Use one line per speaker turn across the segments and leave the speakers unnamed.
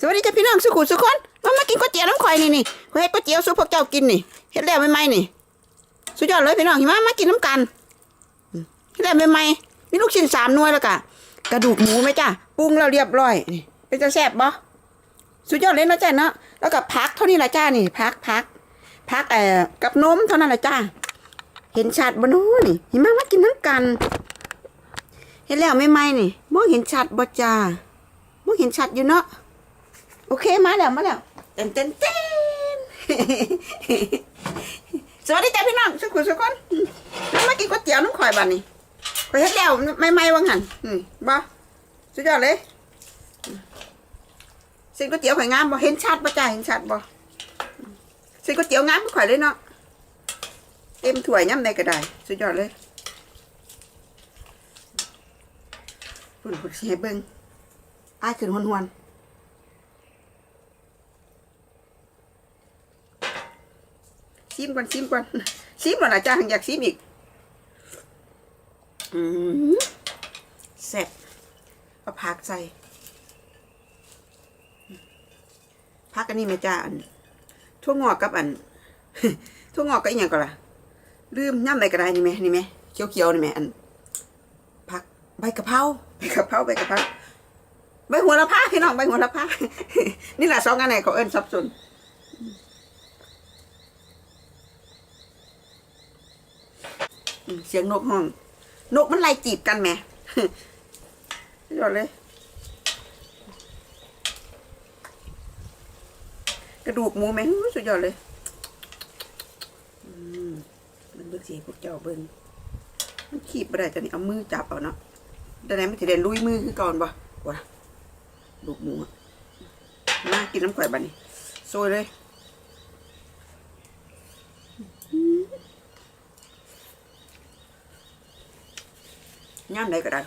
สวัสดีจ้าพี่น้องสุขุสุขคนมามากินก๋วยเตี๋ยวน้ำข่อยนี่นี่เฮ็ดก๋วยเตี๋ยวสู่พวกเจ้ากินนี่เฮ็ดแล้วใหม่ๆนี่ สุดยอดเลยพี่น้องหิมะมากินน้ำกันเฮ็ดแล้วใหม่ๆมีลูกชิ้นสามหน่วยแล้วก็กระดูกหมูไหมจ้าปรุงแล้วเรียบร้อยนี่เป็นจะแซ่บบ่สุดยอดเลยนะจ้าเนาะแล้วก็พักเท่านี้ละจ้านี่พักพักพักเอ่อกับนมเท่านั้นละจ้าเห็นชัดบ่เนู้นี่หิมะมากินน้ำกันเห็นแล้วไม่ไหมนี่มองเห็นชัดบ่จ้ามองเห็นชัดอยู่เนาะ โอเคมาแล้วมาแล้วเต้นเต้นเต้นสวัสดีจ้าพี่น้องสุขุสุขคนแล้วมากินก๋วยเตี๋ยวน้ำข่อยบ้านนี่ไปเฮ็ดแล้วไม่ไม่ว่างหันอืมบ่สุดยอดเลยเส้นก๋วยเตี๋ยวข่อยงามบ่เห็นชัดบ่จ้าเห็นชัดบ่เส้นก๋วยเตี๋ยวงามข่อยเลยเนาะเต็มถ้วยย่ำใดก็ได้สุดยอดเลยพุ่นพุ่นสิให้เบิ่งอ้ายขึ้นหวนหวน ซิมก่อนซิมก่อนซิมแล้วล่ะจ้าอยากซิมอีกอืมแซ่บเอาผักใส่ผักอันนี้แม่จ้าอันทั่วงอกกับอันทั่วงอกกับอีหยังก็ล่ะลืมย่ำใดก็ได้นี่ไหมนี่ไหมเขียวๆนี่ไหมอันผักใบกะเพราใบกะเพราใบกะเพราใบหัวละพาพี่น้องใบหัวละพานี่แหละสองอันไหนเขาเอิ้นสับสนอืม เสียงนกห้อง นกมันไล่จีบกันแหมยอดเลย กระดูกหมูแหมสุดยอดเลยมันเบิ่งสีพวกเจ้าเบิ่งมันขีบไปได้แต่นี่เอามือจับเอาเนาะแต่ไหนมันจะได้ลุยมือคือก่อนบ่วะลูกหมูอะมากินน้ำข่อยบัดนี้โซยเลย ย่ำใดก็ได้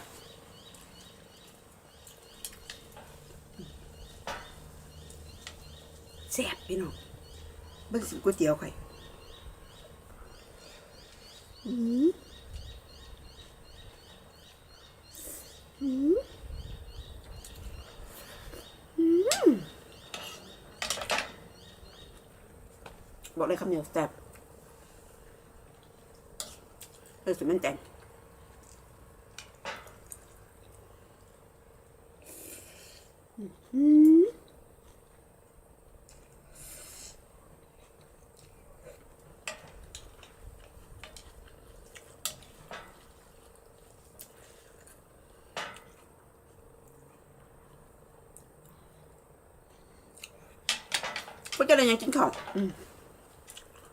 แซ่บพี่น้องเบิ่งสิก๋วยเตี๋ยวข่อยอืมบอกเลยคำเดียวแซ่บเลยสุดมันแจงพวกเจะเลยยังกินข้าวอืม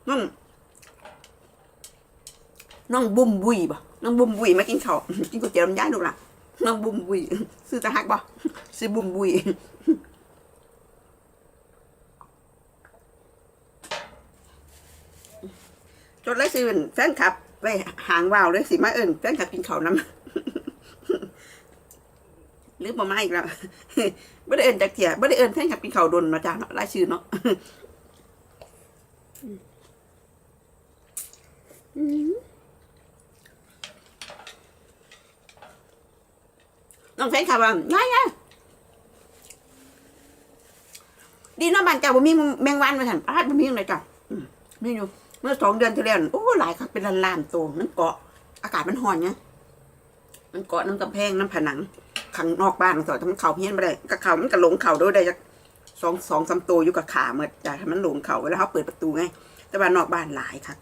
น้องน้องบุ้มบุยบ่น้องบุ้มบุยมากินข้าวกินก๋วยเตี๋ ยวน้ำย้ายลูกล่ะน้องบุ้มบุยซื้อตะหักบ่ซื้อบุ้มบุยจดเลยซื้อเป็นแฟนคลับ ไปหางวาวเลยสิมาเอิญแฟนคลับกินเขาน้ำหรือมามาอีกแล้วไม่ได้เอิญจากเถียไม่ได้เอิญแฟนคลับกินเขาดนมาจ้าเนาะรายชื่อเนาะน้องแฟนคลับว่าง่ายไง ดีเน้องบ้านเจ้าบ่มีแมงวันมาสั่นป้าดบ่มีอะไรจ้ะอืมมีอยู่ เมื่อสองเดือนที่แล้วโอ้หลายครับเป็นล้านลานๆตัวมันเกาะ อากาศมันร้อนไงมันเกาะน้ำกำแพงน้ำผนังข้างนอกบ้านต่อมันเข่าเพี้ยนไปได้กับเขามันก็หลงเข่าด้วยได้จักสองสองสามตัวอยู่กับขาเมื่อจ้ะมันหลงเข่าเวลาเขาเปิดประตูไงแต่ว่านอกบ้านหลายครับ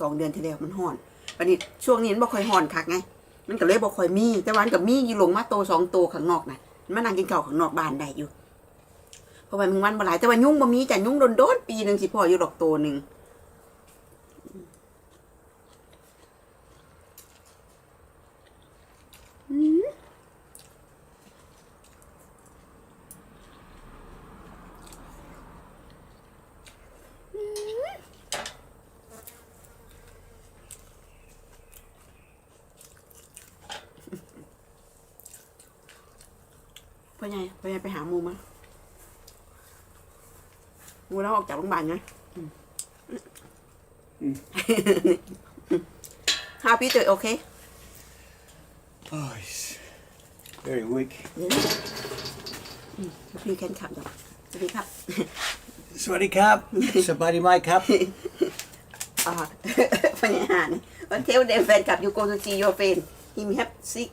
สองเดือนที่แล้วมันร้อนวันนี้ช่วงนี้มันบ่ค่อยร้อนคักไง มันก็เลยบ่ค่อยมี แต่วันกับมีอยู่ลงมาโตสองโตข้างนอกน่ะมันนั่งกินเข้าข้างนอกบ้านได้อยู่ เพราะว่ามึงวันบ่หลายแต่ว่ายุ่งบ่มีจ้ะยุ่งโดนโดนปีหนึ่งสิพ่ออยู่ดอกโตหนึ่งพ่อใหญ่พ่อใหญ่ไปหาหมูมา หมูแล้วออกจากโรงพยาบาลไงอืมอืม How Peter okay
Oh, he's very weak.
you can cut them วัสดีครับ
สวัสดีครับสบายดีไหมครับ
อ่าปัญหานี่วันเทลเดนแฟนกับยูโกทูซีโยเฟนฮิมแฮปซิก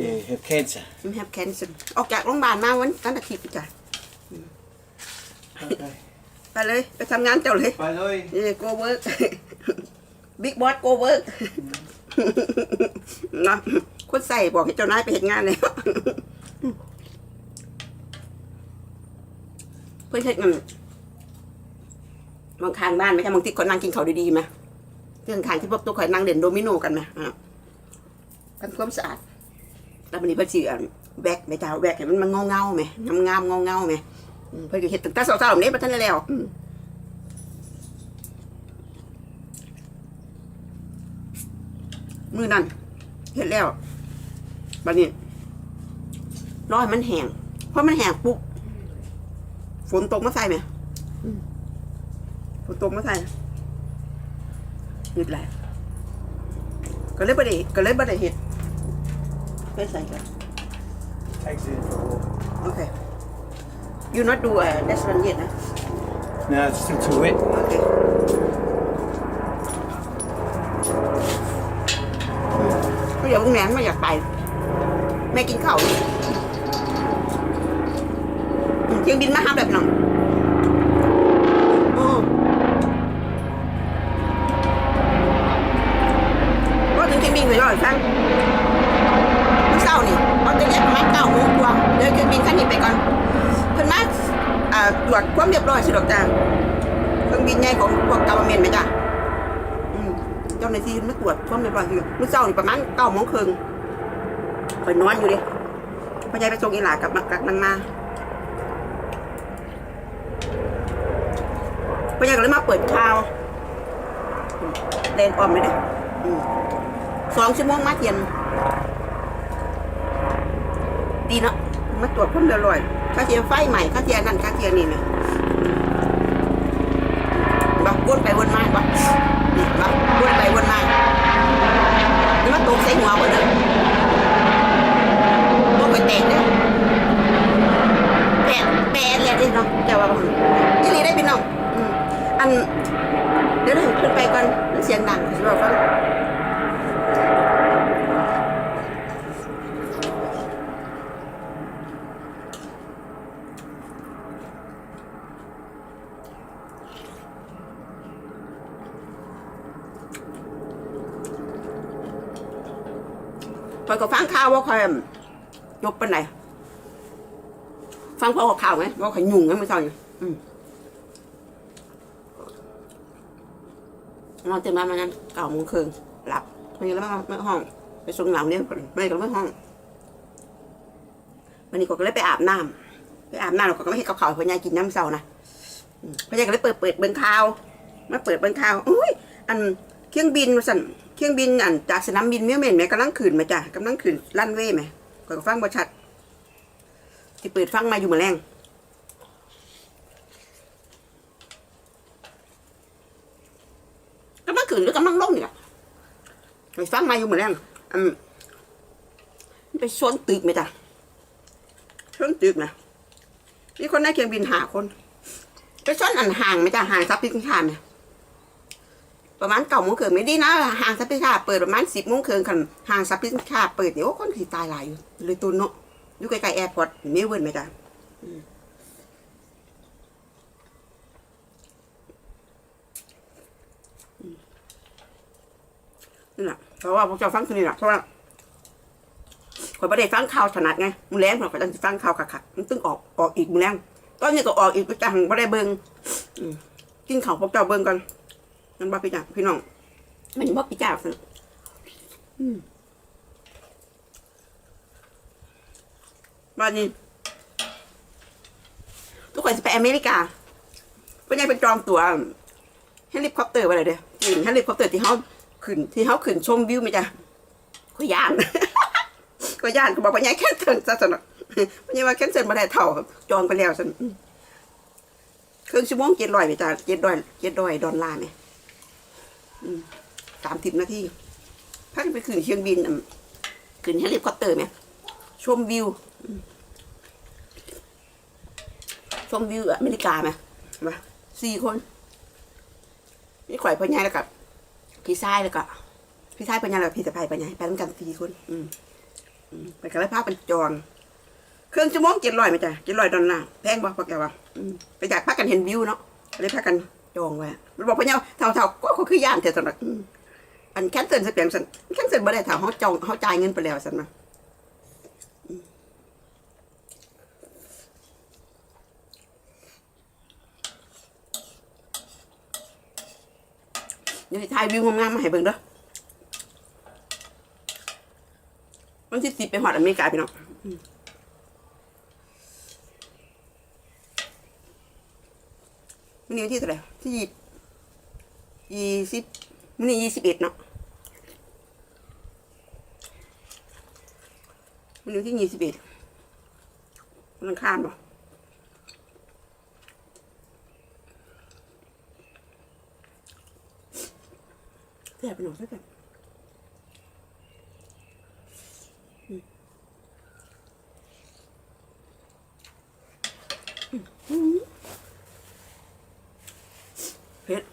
Yeah, have cancer.
ฮิมแฮปแคนเซอออกจากโรงพยาบาลมาวันนั้นอาทิตย์จ้ะ
Okay.
ไปเลย ไปทำงานเจ้าเลย
Bye, Louis.
นี่ go work big boss go work นะคนใส่บอกให้เจ้านายไปเห็นงานเลยเพื่อนเช็ดเงินบางคางบ้านไหมคะบางที่คนนั่งกินเขาวดีๆไหมเรื่องคางที่พวกตัวคอยนั่งเด่นโดมิโนกันไหมอะทำความสะอาดแล้ววันนี้เพื่อนสิอะแบกไปจ้าแบกให้มันมันเงาเงาๆไหมงามงามเงาเงาๆไหมอืม เพื่อนก็เห็ดตั้งแต่เช้าๆแบบนี้มาทันได้แล้วอืมมือนั่นเห็ดแล้วบัดนี้รอให้มันแห้งเพราะมันแห้งปุ๊บฝนตกมาใส่ไหมอืมฝนตกมาใส่หยุดแหละก็เลยบ่ได้ก็เลยบ่ได้เห็ดไปใส่กัน
Takes it for a walk.
โอเค you not do a restaurant yet นะ
No, it's still too wet.
โอเคก็เดี๋ยวพรุ่งนี้ไม่อย ตรวจความเรียบร้อยสิดอกจ้าเครื่องบินใหญ่ของพวกกาวเมนไหมจ้ะอืมเจ้าหน้าที่มาตรวจความเรียบร้อยอยู่เมื่อเช้านี่ประมาณเก้าโมงครึ่งข่อยนอนอยู่ดิพ่อใหญ่ไปส่งอีหลากับมากับนางมาพ่อใหญ่ก็เลยมาเปิดข่าวเล่นออมเลยเด้สองชั่วโมงมาเทียนดีเนาะ มาตรวจความเรียบร้อยค่าเทียมไฟใหม่ค่าเทียมนั่นค่าเทียมนี่นะบักวนไปวนมาบักนี่บักวนไปวนมานี่มาตกใส่หัวหมดเลยตกไปแตกเลยแปดแปดเลยที่น้องจะว่ายี่ลีได้พี่น้องอันเดี๋ยวเราขึ้นไปก่อนมันเสียงดังสิบอกฟัง คอยก็ฟัง ข่าวว่าคอยยกไปไหนฟังพอข่าวไหมว่าคอยยุ่งไงไม่ใช่อืมนอนเต็มบ้านมานั้นเก้าโมงครึ่งหลับไม่แล้วไม่ไม่ห้อง ไปส่งหลังเนี่ยไม่ก็ไม่ห้องวันนี้ก็เลยไปอาบน้ำไปอาบน้ำเราก็ไม่ให้กับเขาวพ่อยายกินน้ำเศร้านะพ่อยายก็เลยเปิดเปิดเบิ้งข่าวมาเปิดเบิ้งข่าวอุ้ยอันเครื่องบินสั่น เครื่องบินอันจากสนามบินเมียวเมนไหมกำลังขึ้นไหมจ้ะกำลังขึ้นลั่นเว่ไหมก่อนฟังบ่ชัดที่เปิดฟังมาอยู่เมื่อแรงกำลังขึ้นหรือกำลังลงเนี่ยไปฟังมาอยู่เมื่อแรงอืมไปชนตึกไหมจ้ะชนตึกนะมีคนในเครื่องบินหาคน ไปชนอันห่างไหมจ้ะห่างซับพิ้งคานเนี่ย ประมาณเก้าโมงครึ่งไม่ดีนะห้างซับพิซซ่าเปิดประมาณสิบโมงครึ่งคันห้างซับพิซซ่าเปิดเนี่ยโอ้คนที่ตายหลายอยู่เลยตุนเนาะอยู่ใกล้ๆแอร์พอร์ตเมลเบิร์นไหมจ๊ะนี่แหละเพราะว่าพวกเจ้าฟังคือนี่แหละเพราะว่าข่อยประเดี๋ฟังข่าวถนัดไงมึงแรงข่อยก็จะฟังข่าวขักๆมันตึงออกออกอีกมึงแรงตอนนี้ก็ออกอีกจังไม่ได้เบิ่งกินข้าวพวกเจ้าเบิ่งก่อน นั่นบ่พี่จ่าพี่น้องมันบ่พี่จ่าสิบ้านนี้ทุกคนจะไปอเมริกาเพื่อนยังไปจองตั๋วเฮลิคอปเตอร์ไปเลยเด้อขึ้นเฮลิคอปเตอร์ที่เขาขึ้นที่เขาขึ้นชมวิวไหมจ๊ะก็ย่านก็ย่านก็บอกว่ายังแค่เซิลซะสนะไม่ใช่ว่าแค่เซิลมาได้เท่าครับจองไปแล้วสันครึ่งชั่วโมงเจ็ดร้อยไหมจ๊ะเจ็ดร้อยเจ็ดร้อยดอลลาร์ไหม สามสิบนาทีพักไปขึ้นเครื่องบินขึ้นเฮลิคอปเตอร์ไหมชมวิวชมวิวอเมริกาไหมมาสี่คนนี่ข่อยพ่อใหญ่แล้วกับพี่ชายแล้วก็พี่ชายพ่อใหญ่แล้วพี่สะใภ้พ่อใหญ่ไปด้วยกันสี่คน อืมไปกันเลยพากันจองเครื่องชั่วโมงเจ็ดร้อยไหมจ๊ะเจ็ดร้อยดอลลาร์แพงบ่พวกแกวะไปอยากพากันเห็นวิวเนาะเลยพากัน จองไว้มันบอกพ่อใหญ่ว่าเท่าเท่าก็เขาคือย่านแต่สำหรับอันแคนเซิลสักอย่างสันแคนเซิลบ่ได้ถ้าเขาจองเขาจ่ายเงินไปแล้วสันนะเดี๋ยวถ่ายวิวงามๆมาให้เบิ่งเด้อวันที่สิบไปหอดอเมริกาพี่น้อง มันนี้วันที่เท่าไหร่ที่ยี่ยี่สิบมันนี้ยี่สิบเอ็ดเนาะมันนี้ที่ยี่สิบเอ็ดมันอังคารบ่แบบหน่อยแซ่บอืมอืมเผ็ด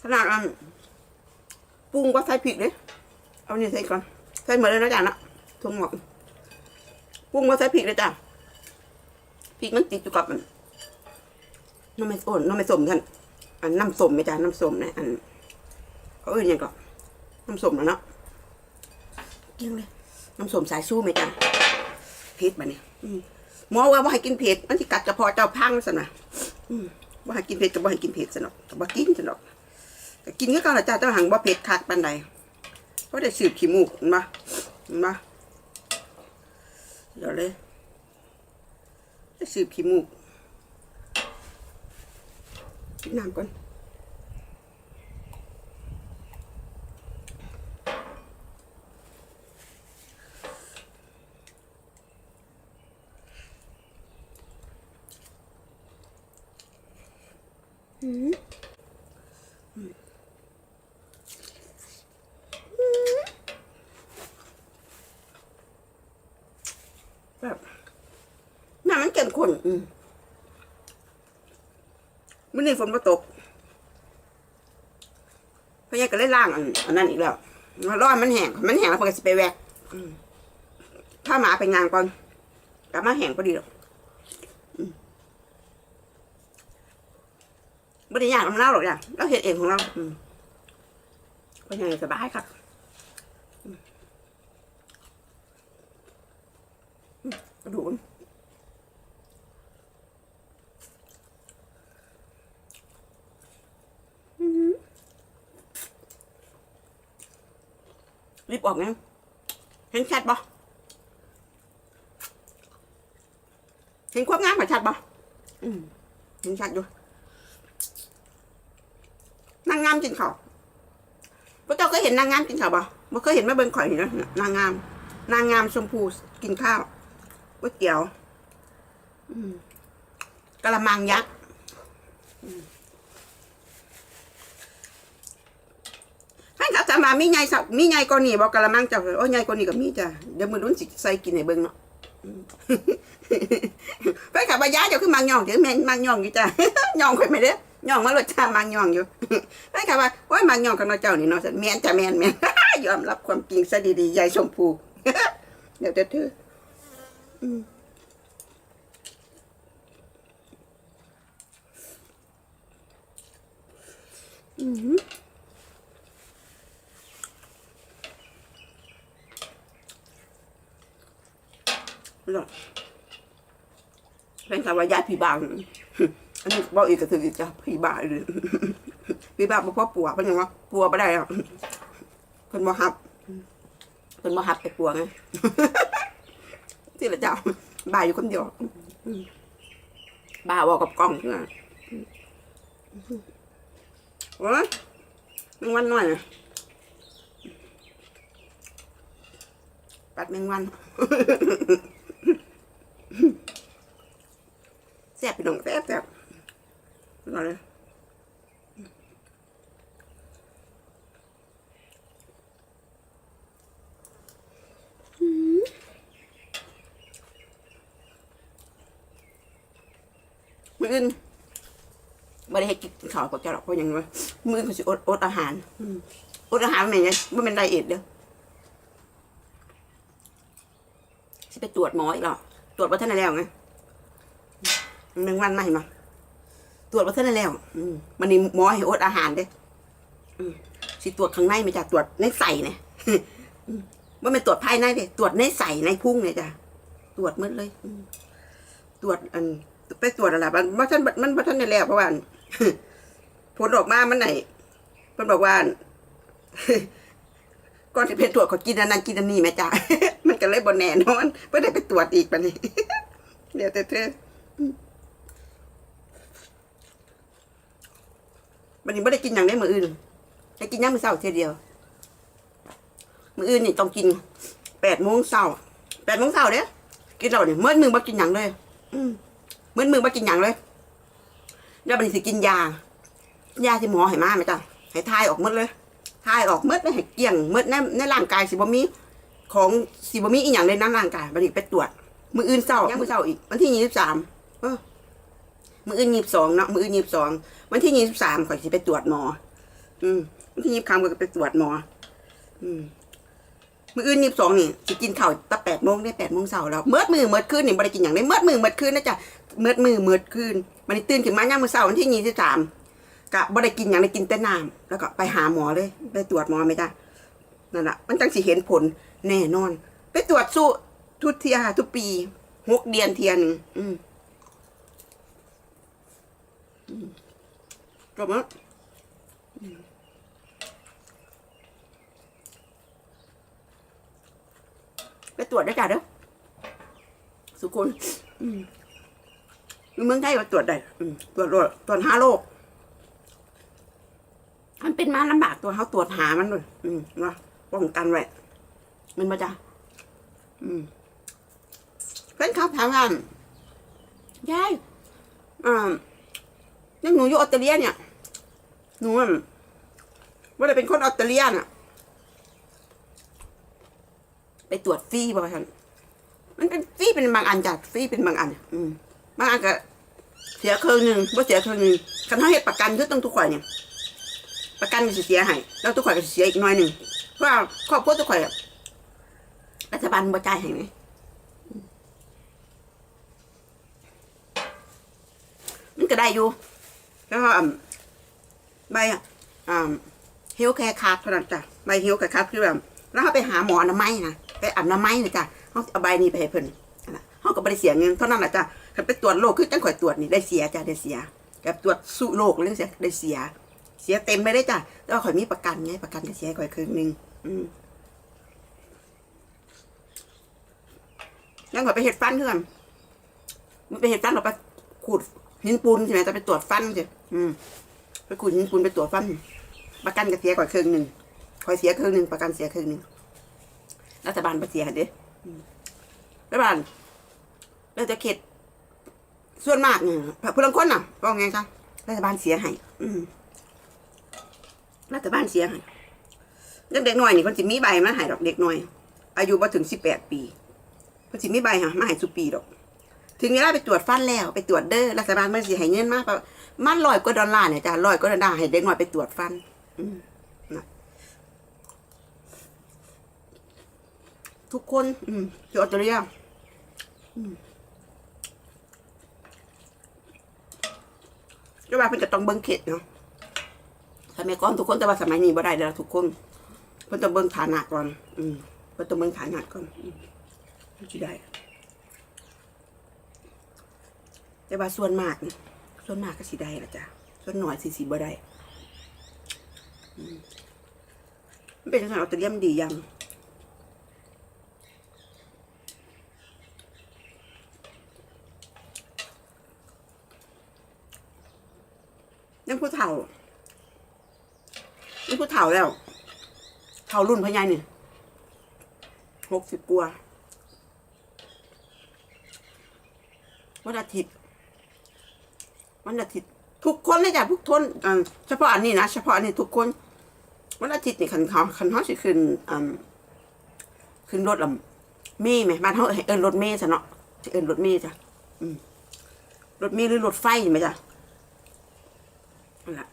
ข นาดอันปรุงก็ใส่พริกเลยเอานี่ใส่ก่อน ใส่หมดเลยนะจ๊ะนะทงหมดปรุงก็ใส่พริกเลยจ้ะพริกมันติดอยู่กับมันน้ำไม่โอนน้ำไม่สมกันอันน้ำส้มไหมจ๊ะน้ำส้มนะอันเอาอื่นยังก่อนน้ำส้มแล้วเนาะกินเลยน้ำส้มสายสู้ไหมจ๊ะเผ็ดมาเนี่ยมหมอว่าว่าให้กินเผ็ดมันที่กัดกระเพาะเจ้าพังสนะว่าให้กินเผ็ดก็บ่ให้กินเผ็ดสนอกก็บ่กินสนอก แต่กินก็การละจ้าเจ้าหังบ่เผ็ดคักปานใดเพราะได้สืบขี้มูกเห็นปะเห็นปะเดี๋ยวเลยได้สืบขี้มูกกินน้ำก่อนอืมอืมแบบน้ำมันเข้มข้นอืม มื่อ นี้ฝนมาตกพ่อใหญ่ก็เลยล่างอันนั้นอีกแล้วร้อนมันแห้งมันแห้งแล้วพอก็จะไปแวกถ้าหมาไปงานก่อนกลับมาแห้งพอดีหรอกอืมไม่ได้ยากน้ำเล่าหรอกอย่างเราเห็ดเองของเราอืมพ่อใหญ่สบายครับอืมอืมกระดูกมัน รีบออกไงเห็นชัดปะเห็นความงามของชัดปะเห็นชัดอยู่นางงามกินข้าวพระเจ้าเคยเห็นนางงามกินข้าวปะไม่เคยเห็นแม่เบิ้งข่อยนี่นะนางงาม นางงามชมพูกินข้าวก๋วยเตี๋ยวกะละมังยักษ์ ให้เขามามีไงสักมีไงกว่านี่บอกกะละมังเจ้าโอ้ยไงกว่านี่ก็มีจ้ะเดี๋ยวมือรุ่นสิใส่กินให้เบิ่งเนาะไปขับมายาเจ้าคือมังย่องเดี๋ยวแม่นมังย่องอยู่จ้ะย่องค่อยไม่ได้ย่องมารสชาติมังย่องอยู่ไปขับว่าโอ้ยมังย่องกับน้องเจ้านี่เนาะแม่นจ้ะแม่นแม่นยอมรับความจริงซะดีๆยายชมพูเดี๋ยวจะถืออืม อืมเนาะเป็นคำว่าญาติพี่บางอันนี้บอกอีกก็คืออีกจะพี่บาเลยพี่บาบ่พอปัวเป็นยังวะปัวบ่ได้อะเพิ่นบ่ฮับเพิ่นบ่ฮับไปปัวไงที่ละเจ้าบาอยู่คนเดียวบาบอกกับกล้องเพื่อนโอ้ยแมงวันหน่อยนะปัดแมงวัน แซ่บพี่น้องแซ่บแซ่บก่อนเลยมื้ออื่นบ่ได้ให้กินข้าวกับเจ้าหรอกเพราะยังว่ามื้ออื่นเขาสิอดอดอาหารอดอาหารแม่ไงบ่แม่นไดเอทเด้อสิไปตรวจหมออีกหรอตรวจบ่ทันได้แล้วไง แมงวันมาให้มาตรวจบ่ทันได้แล้วอืมมันนี่หมอให้อดอาหารเด้สิตรวจข้างในไม่จ้ะตรวจในใส่เนี่ยว่าเป็นตรวจภายในเด้ตรวจในใส่ในพุ่งเนี่ยจ้ะตรวจหมืดเลยอืตรวจอันไปตรวจอะไรมันว่าท่านมันว่าท่านได้แล้วเพราะว่าอันผลออกมามันไหนเพิ่นบอกว่าอันก่อนที่ไปตรวจเขากินอันนั้นกินอันนี้แม่จ้ะมันก็เลยบ่แน่นอนไม่ได้ไปตรวจอีกปะนี่เดี๋ยวแต่เธอ วันนี้ไม่ได้กินอย่างได้มืออื่นได้กินย่างมือเช้าเท่ยเดียว มืออื่นนี่ต้องกินแปดโมงเช้าแปดโมงเช้าเด้อกินเราเนี่ยเมื่อมือมากินอย่างเลย อืเมื่อมือมากินอย่างเลยแล้วบันสิกินยา ยาที่หมอให้มาไหมจ๊ะให้ทายออกหมดเลยทายออกหมดเลยให้เกลี้ยงหมดในในร่างกายสิบ่มีของสิบ่มีอีหยังในนั้นร่างกายบัดนี้ไปตรวจมืออื่นเช้ายังมือเช้าอีกวันที่ยี่สิบสามเออ มืออื่นยี่สิบสองเนาะมืออื่นยี่สิบสองวันที่ยี่สิบสามข่อยสิไปตรวจหมอ อืมวันที่ยี่สิบคำก็ไปตรวจหมอ อืมมืออื่นยี่สิบสองนี่สิกินข้าวตั้งแปดโมงได้แปดโมงเช้าแล้วเมื่อมือเมื่อคืนนี่บ่ได้กินอย่างได้เมื่อมือเมื่อคืนนะจ๊ะเมื่อมือเมื่อคืนมันตื่นขึ้นมาย่ามมื้อเช้าวันที่ยี่สิบสามกะบ่ได้กินอย่างได้กินแต่น้ำแล้วก็ไปหาหมอเลย ไปตรวจหมอไหมจ๊ะนั่นแหละมันจังสิเห็นผลแน่นอน ไปตรวจสู้ทุกเทียทุกปีหกเดือนเทียหนึงอืม อืมจบแล้วอืมไปตรวจได้จ้ะเด้อสุคนอืมอยู่เมืองไทยก็ตรวจได้ตรวจโรคตรวจหาโรคมันเป็นมาลำบากตัวเขาตรวจหามันเลยอืมว่าป้องกันไว้มันมาจ้ะอืมเพื่อนเขาถามว่ายายอ่า นี่หนูอยู่ออสเตรเลียเนี่ย หนูว่าได้เป็นคนออสเตรเลียน่ะ ไปตรวจฟรีบ่ท่านมันเป็นฟรีเป็นบางอันจ้ะฟรีเป็นบางอัน อืมบางอันก็เสียครึ่งหนึ่งว่าเสียครึ่งหนึ่งคันเขาเฮ็ดประกันคือต้องทุกข่อยเนี่ย ประกันก็เสียให้แล้วทุกข่อยก็เสียอีกหน่อยหนึ่งเพราะครอบครัวทุกข่อยอะรัฐบาลบ่จ่ายให้ไหมมันก็ได้อยู่ ก็อ่ำใบอะอ่าเฮลแคร์คาร์ดเท่านั้นจ้ะใบเฮลแคร์คาร์ดคือแบบแล้วเขาไปหาหมออนามัยนะไปอาบน้ำไม้นะจ้ะเขาเอาใบนี้ไปให้เพิ่นเขาก็ไม่ได้เสียเงินเท่านั้นแหละจ้ะคันไปตรวจโรคคือจังข่อยตรวจนี่ได้เสียจ้ะได้เสียกับตรวจสู้โรคเรื่องเสียได้เสีย เสียเต็มไปได้จ้ะแต่ว่าข่อยมีประกันไงประกันก็เสียให้ข่อยครึ่งหนึ่งอืมยังข่อยไปเห็ดฟันเพื่อนมันไปเห็ดฟันเราไปขูดหินปูนใช่ไหมจะไปตรวจฟันใช่ อืมไปขุดหินปูนไปตรวจฟัน ประกันก็เสียก่อนครึ่งหนึ่งคอยเสียครึ่งหนึ่งประกันเสียครึ่งหนึ่งรัฐบาลไปเสียเด้อรัฐบาลเราจะเข็ดส่วนมากเนี่ยพลังคนน่ะว่าไงคะรัฐบาลเสียให้รัฐบาลเสียให้เด็กๆหน่อยนี่คนสิมีใบมาให้ดอกเด็กหน่อย อายุมาถึงสิบแปดปีคนสิมีใบฮะมาให้สุปีดอก ถึงเวลาไปตรวจฟันแล้ว ไปตรวจเด้อรัฐบาลมันสิให้เงินมาก มันร้อยกว่าดอลลาร์เนี่ยจ้ะร้อยกว่าดอลลาร์ให้เด็กหน่อยไปตรวจฟันทุกคน อืมที่ออสเตรเลียก็ว่าเพิ่นก็ต้องเบิ่งเขตเนาะสมัยก่อนทุกคนแต่ว่าสมัยนี้บ่ได้แล้วทุกคนเพิ่นต้องเบิ่งฐานะก่อน อืมเพิ่นต้องเบิ่งฐานะก่อนอืมสิได้แต่ว่าส่วนมากนี่ ส่วนมากก็สิได้ละจ้ะส่วนหน่อยสิสิบ่ได้มันเป็นจังซั่นออสเตรเลียมนดียังยังผู้เฒ่ายังผู้เฒ่าแล้วเฒ่ารุ่นพะยายนี่หกสิบกว่าวันอาทิตย์ วันอาทิตย์ทุกคนเลยจ้ะทุกคนอ่าเฉพาะอันนี้นะเฉพาะอันนี้ทุกคนวันอาทิตย์นี่คันเขาคันเขาสิขึ้นอ่าขึ้นรถลำมย์ไหมบ้านเขาเอินรถเมย์ซะเนาะเอินรถเมย์จ้ะรถเมล์หรือรถไฟไหมจ๊ะนั่นแหละ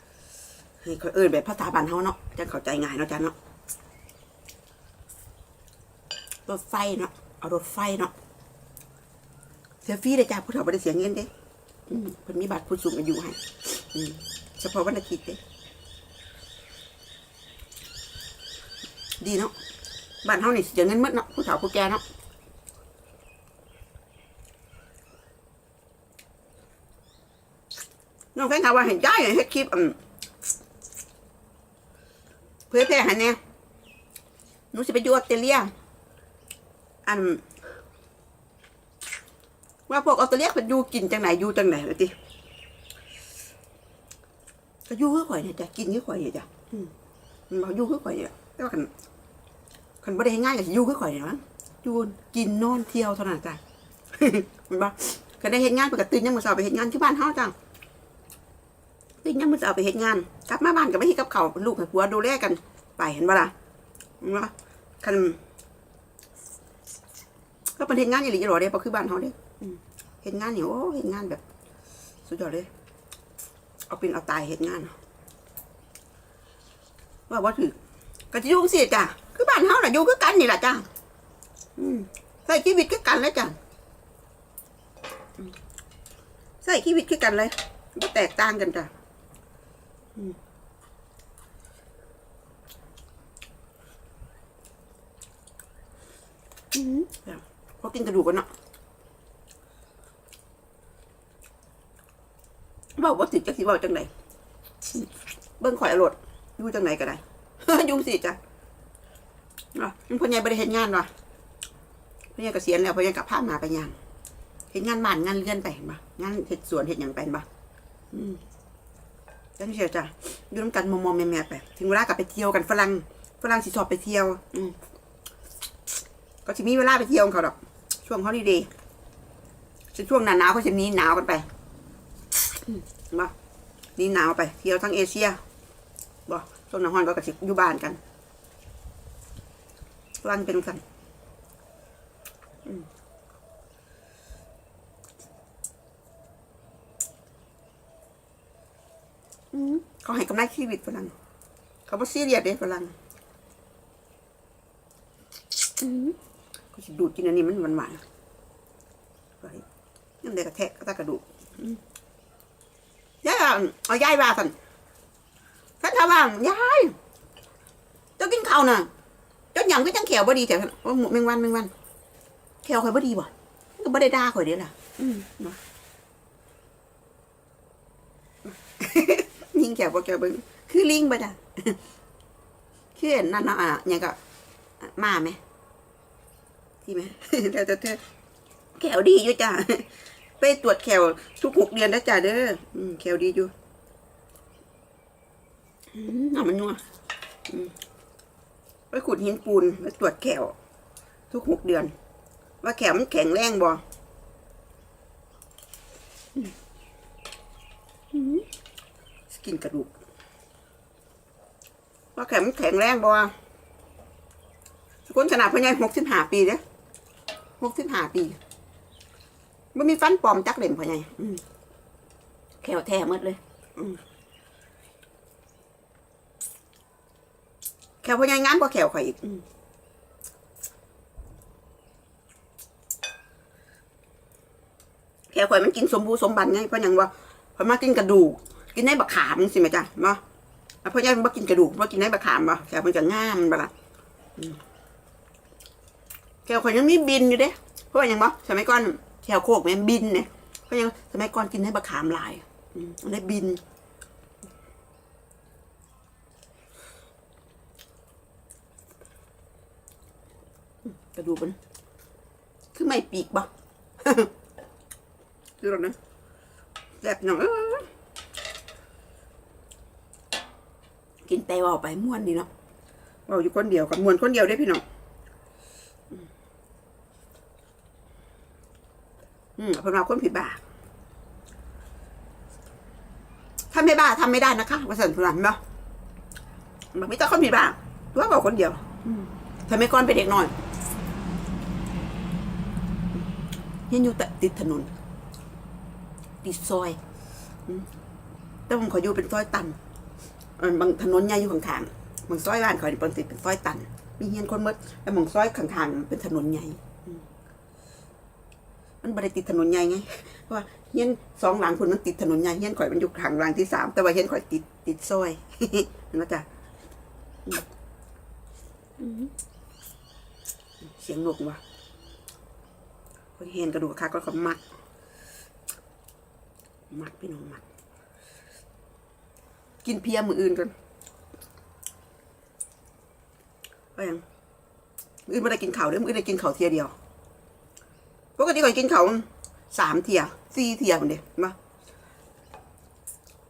ให้เขาเอ่ยแบบภาษาบ้านเฮาเนาะจังเข้าใจง่ายเนาะจ๊ะเนาะรถไฟเนาะเอารถไฟเนาะเสียฟรีเลยจ้ะผู้เฒ่าบ่ได้เสียเงินเด้ เพิ่นมีบัตรผู้สูงอายุให้เฉพาะวันอาทิตย์เด้ดีเนาะบ้านเฮานี่เสียเงินหมดเนาะผู้เฒ่าผู้แก่เนาะน้องแฟนเขาว่าเห็นใจเฮ็ดคลิปอืมเผยแพร่ให้แน่หนูสิไปอยู่ออสเตรเลียอัน ว่าพวกออสเตรเลียเพิ่นอยู่กินจังไหนอยู่จังไหนว่าติก็อยู่คือข่อยเนี่ยจ้ะกินคือข่อยเนี่ยจ้ะอืมมันบอกยู่คือข่อยเนี่ยแต่ว่าคันคันบ่ได้เฮ็ดงานก็สิอยู่คือข่อยเนี่ยมั้งอยู่กินนอนเที่ยวเท่านั้นจ้ะมันบ่ก็ได้เฮ็ดงานเพิ่นก็ตื่นยามมื้อเช้าไปเฮ็ดงานที่บ้านเฮาจ้ะตื่นยามมื้อเช้าไปเฮ็ดงาน กลับมาบ้านก็ไปเฮ็ดกับข้าวลูกกับผัวดูแลกัน ไปเห็นบ่ล่ะเห็นบ่คันก็เป็นเฮ็ดงานอีหลีอีหลอเด้บ่คือบ้านเฮาเด้ เฮ็ดงานเนี่โอ้เฮ็ดงานแบบ สุดยอดเลย เอาเป็นเอาตายเฮ็ดงานว่าบ่าถือก็สิอยู่งซี่จ้ะคือบ้านเฮาน่ะอยู่คือกันนี่แหละจ้ะอืมใช้ชีวิตคือกันเลยจ้ะใช้ชีวิตคือกันเลยบ่แตกต่างกันจ้ะอืมเขากินกระดูกกันเนาะ บอกว่าสิจะสิบอกจังไหนเบิ้งข่อยอรดอยู่จังไหนก็ได้ยุ่งสิจ้ะอะพ่อใหญ่บริเห็นงานว่ะพ่อใหญ่เกษียณแล้วพ่อใหญ่กลับพามาไปยังเห็นงานบ้านงานเรือนไปเห็นปะงานเห็ดสวนเห็ดอย่างไปเห็นปะอืมจังเชียวจ้ะอยู่น้ำกันมอมๆแม่ๆไป ถึงเวลากลับไปเที่ยวกันฝรั่งฝรั่งสิชอบไปเที่ยว อืมก็จะมีเวลาไปเที่ยวของเขาดอก ช่วงเขาดีดีช่วงหนาหนาวเขาจะนีหนาวกันไป บ่หนีหนาวไป เที่ยวทั้งเอเชียบ่ช่วงหนาวร้อนก็กระสิอยู่บ้านกันรันเป็นกันอืมอืมเขาให้กำไรชีวิตฝรั่งเขาบ่ซีเรียสเด้ฝรั่งก็สิดูดกินอันนี้มันหวานหวานๆไปนั่นเด็กกระแทกกระตากระดูกอืมยาย ว่าเอายายว่าสันท่านถามว่ายายเจ้ากินข้าวน่ะเจ้าหยังก็จังแขวบ่ดีแต่ว่าหมูแมงวันแมงวันแขวข่อยบ่ดีบ่ก็บ่ได้ด่าข่อยเด้ล่ะ อืมเนาะยิงแขวบ่แขวเบิ่งคือลิงบ่จ้ะคืออันนั่นเนาะอะยังก็มาไหมที่ไหมแต่แต่เธอแขวดีอยู่จ้ะ ไปตรวจแขวทุกหกเดือนนะจ้ะเด้อแขวดีอยู่อืมเอามันนัวไปขุดหินปูนไปตรวจแขวทุกหกเดือน ว่าแขวมันแข็งแรงบ่อืมอืมกินกระดูก ว่าแขวมันแข็งแรงบ่คนขนาดพ่อใหญ่หกสิบห้าปีเด้หกสิบห้าปี มันมีฟันปลอมจักเล่มพ่อใหญ่อืมแขวแท้หมดเลยอืมแขวพ่อใหญ่งามกว่าแขวข่อยอีกอืมแขวข่อยมันกินสมบูรณ์สมบันไงเพราะหยังว่าเพราะมากินกระดูก กินได้บักขามสิแม่จ้ะมาพ่อใหญ่มันบ่กินกระดูกบ่กินได้บักขามบ่แขวมันจะง่ามบ่ล่ะแขวข่อยยังมีบินอยู่เด้เพราะว่าหยังบ่สมัยก่อน แขวโคกแม่บินเนี่ยเพรายังสมัยก่อนกินให้บะขามลายอันได้บิน กระดูกมันคือไม่ปีกบ่คือหรอนะแซ่บหน่อยกินแต่ว่าไปม่วนดีเนาะเว่าอยู่คนเดียวกับม่วนคนเดียวได้พี่น้อง มสำหรับคนผิดบ้าถ้าไม่บ้าทำไม่ได้นะคะว่าสันทุรันเนาะมันไม่ต้องคนผิดบ้าตัวบอกคนเดียวอืมทำไมก่อนเป็นเด็กน้อยยังอยู่แต่ติดถนน ติดซอยแต่ผมขออยู่เป็นซอยตันบางถนนใหญ่อยู่ข้างๆบางซอยบ้านขอยนี่ปกติเป็นซอยตัน มีเฮียนคนหมดแต่บางซอยข้างๆเป็นถนนใหญ่ มันบริติดถนนใหญ่ไงเพราะว่าเฮียนสองหลังคนมันติดถนนใหญ่เฮียนข่อยมันอยู่ข้างหลังที่สามแต่ว่าเฮียนข่อยติดติดซอยเห็นไหมจ๊ะเสียงนกว่ะข่อยเห็นกระดูกขาก็เขามักมักพี่น้องมักกินเพียมืออื่นกันก็ยังมืออื่นไม่ได้กินข้าวเด้อมืออื่นได้กินข้าวเทียเดียว ปกติก่อนกินเขาสามเทียสี่เทียคนเดียวมา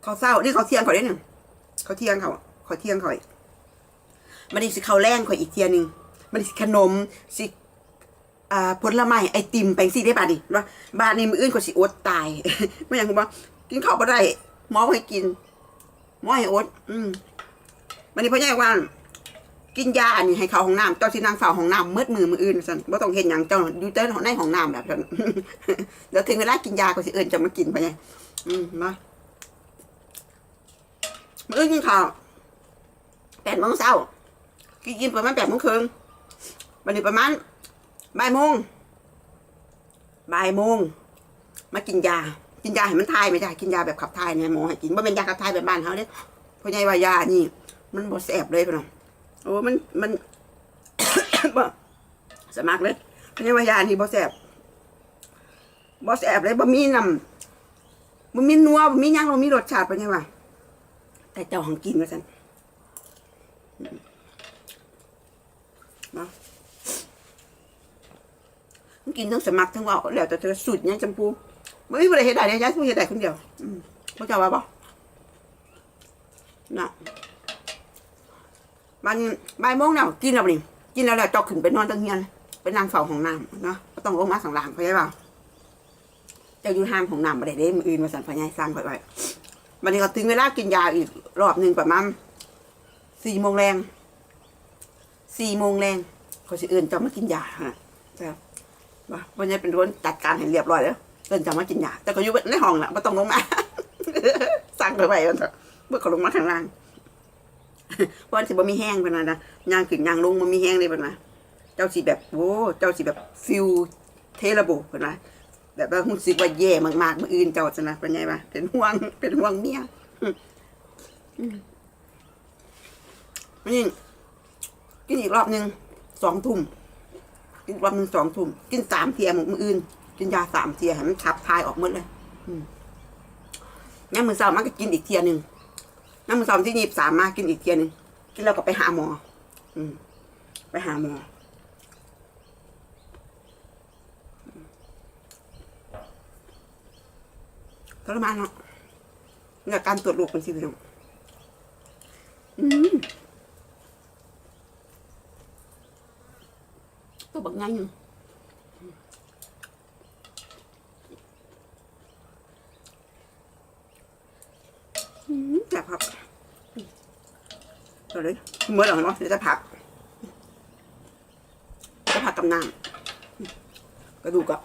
ข้าเศร้านี่เขาเทียงข่อยได้หนึ่งเขาเทียงเขาข้าเทียงข่อยมันนี่สิข้าวแรงข่อยอีกเทียหนึ่งมันนี่สิขนมสิอ่าผลไม้ไอติมไปสิได้บาดนี่ว่าบ้าดนี่มืออื่นก็สิอดตายไม่อย่างคุณว่ากินข้าวบ่ได้หมอให้กินหมอให้อด อืมวันนี้พ่อใหญ่ว่า กินยาอันนี้ให้เขาห้องน้ำเจ้าสินางเฝ้าห้องน้ำมืดมือมืออื่นซั่นบ่ต้องเฮ็ดหยังเจ้าอยู่แต่ในห้องน้ำแบบนั้นเดี๋ยวถึงเวลากินยาก็สิเอิ้นจะมากินพ่อใหญ่อืมมามื้อกินข้าวแปดโมงเช้ากินกินประมาณแปดโมงครึ่งวันนี้ประมาณบ่ายโมงบ่ายโมงมากินยา กินยาให้มันทายไหมจ้ะกินยาแบบขับทายเนี่ยหมอให้กินว่าเป็นยาขับทายแบบบ้านเขาเด้เพราะไงว่ายานี่ มันบ่แสบเลยพี่น้อง โอ้มันมันบ่สมัครเลยเพราะไงว่ายานี่บ่แสบบ่แสบเลยบ่มีน้ำบ่มีนัวบ่มีหยังบ่มีรสชาติเพราะไงว่าแต่เจ้าของกินว่าซั่นมากินทั้งสมัครทั้งว่าแล้วแต่เธอสุดเนี่ยจำปูไม่มีอะไรเฮ็ดได้เลยยายผู้เฮ็ดได้คนเดียวอืมพ่อเจ้าว่าบ่น่ะ บ้านบ่ายโมงแล้วกินแล้วนี่กินแล้วแล้วจอกขึ้นไปนอนตั้งเฮียนไปนั่งเฝ้าห้องน้ำเนาะก็ต้องลงมาข้างล่างเข้าใจเปล่าจ้าอยู่ห้างของน้ำบ่ได้เด้มืออื่นมาสั่นพ่อใหญ่สร้างข่อยไว้วันนี้ก็ถึงเวลากินยาอีกรอบหนึ่งประมาณสี่โมงแรงสี่โมงแรงเขาสิเอื่นจ้ามากินยาฮะจ้ะว่าวันนี้เป็นคนจัดการให้เรียบร้อยแล้วเดินจะมากินยาแต่ก็อยู่ในห้องแหละไม่ต้องลงมาสั่งไปไว้กันเถอะเมื่อเขาลงมาข้างล่าง เพราะวันสิบ่มีแห้งเป็นนะนะยางขึ้นยางลงมันมีแห้งเลยเป็นนะเจ้าสีแบบโอ้เจ้าสีแบบฟิลเทระบบเป็นนะแบบว่ารู้สึกว่าแย่มากๆเมื่ออื่นเจ้าจะนะเป็นไงวะเป็นห่วงเป็นห่วงเมียนี่กินอีกรอบหนึ่งสองทุ่มกินวันหนึ่งสองทุ่มกินสามเทียมืออื่น กินยาสามเทียให้มันขับทายออกหมดเลยอืมงั้นมือเสามันก็กินอีกเทียหนึ่ง งั้นมือเสาร์ที่ยี่สิบสามมากินอีกเทียนึงกินแล้วก็ไปหาหมอ อืม ไปหาหมอทรมานเนาะเนี่ยการตรวจโรคเป็นสิพี่น้องอืมตัวบักไงหนึ่ งอืมจับครับเอาเลยเมื่อหลังเนาะเดี๋ยวจะผักจะผักกับน้ำกระดูกกับ